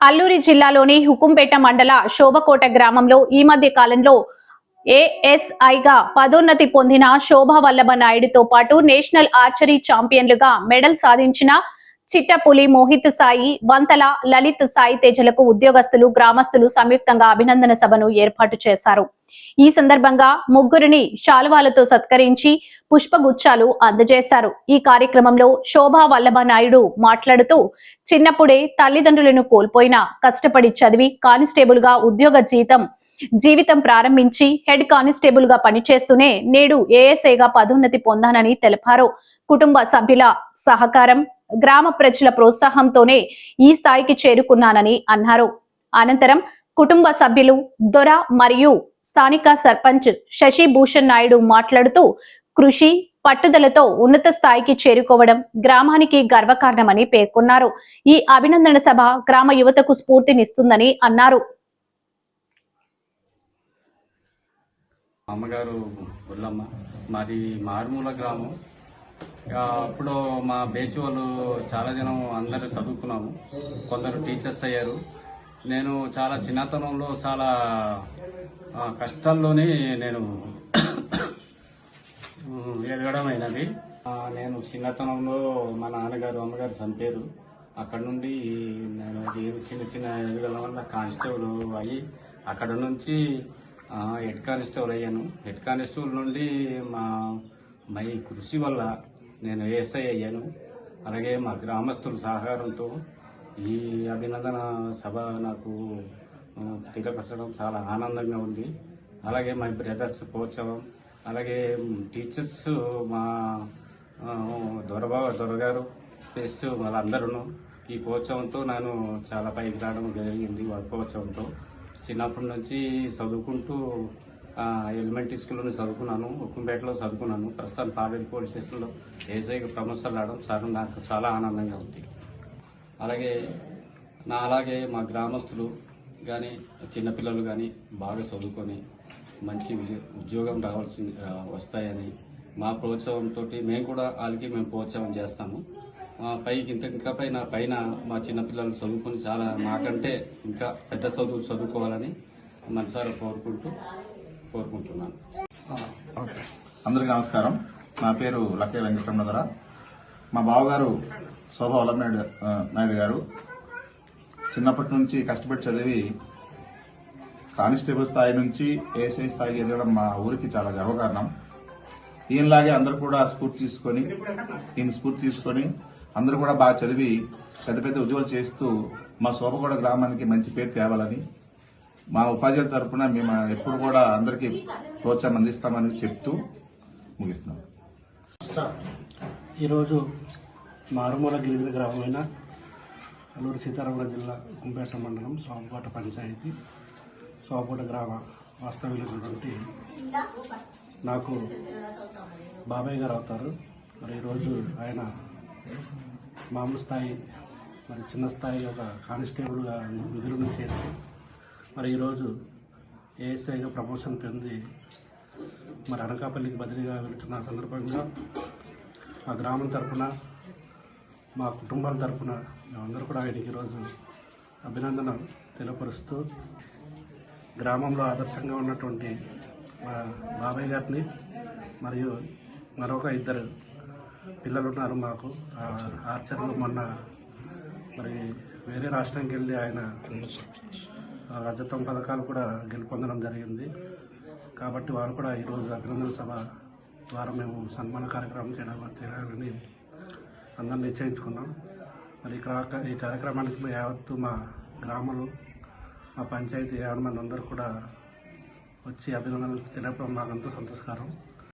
అల్లూరి జిల్లాలోని హుకుంపేట మండల శోభకోట గ్రామంలో ఈ మధ్య కాలంలో ఏఎస్ఐగా పదోన్నతి పొందిన శోభా వల్లభ నాయుడుతో పాటు నేషనల్ ఆర్చరీ ఛాంపియన్లుగా మెడల్ సాధించిన చిట్టపులి మోహిత్ సాయి వంతల లలిత్ సాయి తేజలకు ఉద్యోగస్తులు గ్రామస్తులు సంయుక్తంగా అభినందన సభను ఏర్పాటు చేశారు. ఈ సందర్భంగా ముగ్గురిని శాలువాలతో సత్కరించి పుష్పగుచ్చాలు అందజేశారు. ఈ కార్యక్రమంలో శోభా వల్లభ నాయుడు మాట్లాడుతూ చిన్నప్పుడే తల్లిదండ్రులను కోల్పోయిన కష్టపడి చదివి కానిస్టేబుల్గా ఉద్యోగ జీతం జీవితం ప్రారంభించి హెడ్ కానిస్టేబుల్గా పనిచేస్తూనే నేడు ఏఎస్ఏగా పదోన్నతి పొందానని తెలిపారు. కుటుంబ సభ్యుల సహకారం గ్రామ ప్రజల ప్రోత్సాహంతోనే ఈ స్థాయికి చేరుకున్నానని అన్నారు. అనంతరం కుటుంబ సభ్యులు దొర మరియు స్థానిక సర్పంచ్ శశి భూషణ్ నాయుడు మాట్లాడుతూ కృషి పట్టుదలతో ఉన్నత స్థాయికి చేరుకోవడం గ్రామానికి గర్వకారణమని పేర్కొన్నారు. ఈ అభినందన సభ గ్రామ యువతకు స్ఫూర్తినిస్తుందని అన్నారు. అమ్మగారు మాది మారుమూల గ్రామం. అప్పుడు మా బేచ్ వాళ్ళు చాలా జనం అందరూ చదువుకున్నాము. కొందరు టీచర్స్ అయ్యారు. నేను చాలా చిన్నతనంలో చాలా కష్టాల్లోనే నేను ఎదగడం అయినది. నేను చిన్నతనంలో మా నాన్నగారు అమ్మగారు చంపారు. అక్కడ నుండి నేను చిన్న చిన్న ఎదగడం వల్ల కానిస్టేబుల్ అయ్యి అక్కడ నుంచి హెడ్ కానిస్టేబుల్ అయ్యాను. హెడ్ కానిస్టేబుల్ నుండి మా మై కృషి వల్ల నేను ఏఎస్ఐ అయ్యాను. అలాగే మా గ్రామస్తుల సహకారంతో ఈ అభినందన సభ నాకు తెలియపరచడం చాలా ఆనందంగా ఉంది. అలాగే మా బ్రదర్స్ ప్రోత్సాహం అలాగే టీచర్స్ మా ఆ, దొరబాబు దొరగారు ప్లస్ వాళ్ళందరూ ఈ ప్రోత్సాహంతో నేను చాలా పైకి రావడం జరిగింది వాళ్ళ ప్రోత్సాహంతో చిన్నప్పటి నుంచి చదువుకుంటూ ఎలిమెంటరీ స్కూల్లోనే చదువుకున్నాను. ఉక్కుంపేటలో చదువుకున్నాను. ప్రస్తుతం తాడేరు పోలీస్ స్టేషన్లో ఏసైకి ప్రమోషన్ రావడం సార్ నాకు చాలా ఆనందంగా ఉంది. అలాగే నా అలాగే మా గ్రామస్తులు కానీ చిన్నపిల్లలు కానీ బాగా చదువుకొని మంచి ఉద్యోగం రావాల్సి వస్తాయని మా ప్రోత్సాహంతో మేము కూడా వాళ్ళకి మేము ప్రోత్సాహం చేస్తాము. పైకి ఇంత ఇంకా పైన పైన మా చిన్నపిల్లలు చదువుకొని చాలా మాకంటే ఇంకా పెద్ద చదువు చదువుకోవాలని మనసారా కోరుకుంటూ కోరుకుంటున్నాను. అందరికీ నమస్కారం. నా పేరు లక్కే వెంకటరమణధర. మా బావగారు శోభా వల్లభనాయుడు నాయుడు గారు చిన్నప్పటి నుంచి కష్టపడి చదివి కానిస్టేబుల్ స్థాయి నుంచి ఏసఐ స్థాయికి ఎదగడం మా ఊరికి చాలా గర్వకారణం. ఈయనలాగే అందరూ కూడా స్ఫూర్తి తీసుకొని ఈయన స్ఫూర్తి తీసుకొని అందరూ కూడా బాగా చదివి పెద్ద పెద్ద ఉద్యోగాలు చేస్తూ మా శోభగూడ గ్రామానికి మంచి పేరు తేవాలని మా ఉపాధ్యాయుల తరపున మేము ఎప్పుడు కూడా అందరికీ ప్రోత్సాహం అందిస్తామని చెప్తూ ముగిస్తున్నాం. ఈరోజు మారుమూల గిరిజన గ్రామమైన అల్లూరు సీతారామరాజు జిల్లా కుంపేట మండలం సోమకోట పంచాయతీ సోమకోట గ్రామ వాస్తవ్యులైనటువంటి నాకు బాబాయ్ గారు అవుతారు. మరి ఈరోజు ఆయన మామూలు స్థాయి మరి చిన్న స్థాయి ఒక కానిస్టేబుల్గా నిధులను చేరి మరి ఈరోజు ఏఎస్ఐగా ప్రమోషన్ పొంది మరి అనకాపల్లికి బదిలీగా వెళ్తున్న సందర్భంగా మా గ్రామం తరఫున మా కుటుంబాల తరపున మేమందరూ కూడా ఆయనకి ఈరోజు అభినందన తెలియపరుస్తూ గ్రామంలో ఆదర్శంగా ఉన్నటువంటి మా బాబాయ్ గారిని మరియు మరొక ఇద్దరు పిల్లలు ఉన్నారు మాకు. ఆ ఆర్చర్లు మొన్న మరి వేరే రాష్ట్రానికి వెళ్ళి ఆయన రజతం పథకాలు కూడా గెలుపొందడం జరిగింది. కాబట్టి వారు కూడా ఈరోజు అభినందన సభ ద్వారా మేము సన్మాన కార్యక్రమం చేయడం చేయాలని అందరం నిశ్చయించుకున్నాం. మరి ఈ క్రా- ఈ కార్యక్రమానికి మేము యావత్తు మా గ్రామాలు మా పంచాయతీ యాభై మంది అందరూ కూడా వచ్చి అభినందనలు తెలియడం మాకు ఎంతో సంతోషకరం.